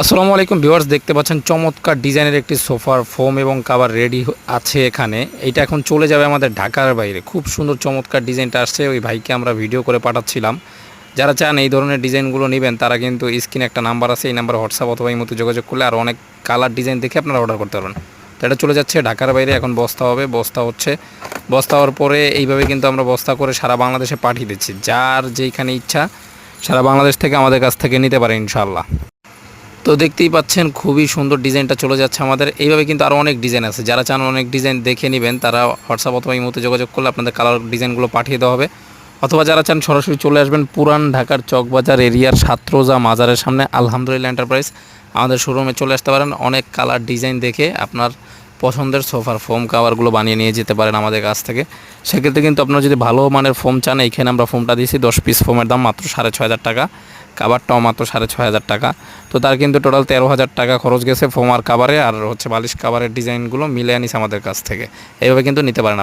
আসসালামু আলাইকুম ভিউয়ার্স, দেখতে পাচ্ছেন চমৎকার ডিজাইনের একটি সোফার ফোম এবং কাভার রেডি আছে এখানে। এটা এখন চলে যাবে আমাদের ঢাকার বাইরে। খুব সুন্দর চমৎকার ডিজাইনটা আসছে, ওই ভাইকে আমরা ভিডিও করে পাঠাচ্ছিলাম। যারা চান এই ধরনের ডিজাইনগুলো নেবেন, তারা কিন্তু স্ক্রিনে একটা নাম্বার আছে, এই নাম্বার হোয়াটসঅ্যাপ অথবা এই মতো যোগাযোগ করলে আর অনেক কালার ডিজাইন দেখে আপনারা অর্ডার করতে পারবেন। তো এটা চলে যাচ্ছে ঢাকার বাইরে, এখন বস্তা হবে। বস্তা হচ্ছে, বস্তা হওয়ার পরে এইভাবে কিন্তু আমরা বস্তা করে সারা বাংলাদেশে পাঠিয়ে দিচ্ছি। যার যেইখানে ইচ্ছা, সারা বাংলাদেশ থেকে আমাদের কাছ থেকে নিতে পারে ইনশাল্লাহ তো দেখতেই পাচ্ছেন খুবই সুন্দর ডিজাইনটা চলে যাচ্ছে আমাদের। এইভাবে কিন্তু আরও অনেক ডিজাইন আছে। যারা চান অনেক ডিজাইন দেখে নেবেন, তারা হোয়াটসঅ্যাপ অথবা এই মতো যোগাযোগ করলে আপনাদের কালার ডিজাইনগুলো পাঠিয়ে দেওয়া হবে। অথবা যারা চান সরাসরি চলে আসবেন পুরান ঢাকার চকবাজার এরিয়ার সাতরোজা মাজারের সামনে, আলহামদুলিল্লাহ এন্টারপ্রাইজ আমাদের শোরুমে চলে আসতে পারেন, অনেক কালার ডিজাইন দেখে আপনার পছন্দের সোফার ফোম কাভারগুলো বানিয়ে নিয়ে যেতে পারেন আমাদের কাছ থেকে। সেক্ষেত্রে কিন্তু আপনারা যদি ভালো মানের ফোম চান, এইখানে আমরা ফোমটা দিয়েছি, দশ পিস ফোমের দাম মাত্র সাড়ে ছয় হাজার টাকা। কাভারটাও মাত্র সাড়ে ছ হাজার টাকা। তো তার কিন্তু টোটাল তেরো হাজার টাকা খরচ গেছে ফোমার কাভারে আর হচ্ছে বালিশ কাবারের ডিজাইনগুলো মিলে আনিস আমাদের কাছ থেকে। এইভাবে কিন্তু নিতে পারেন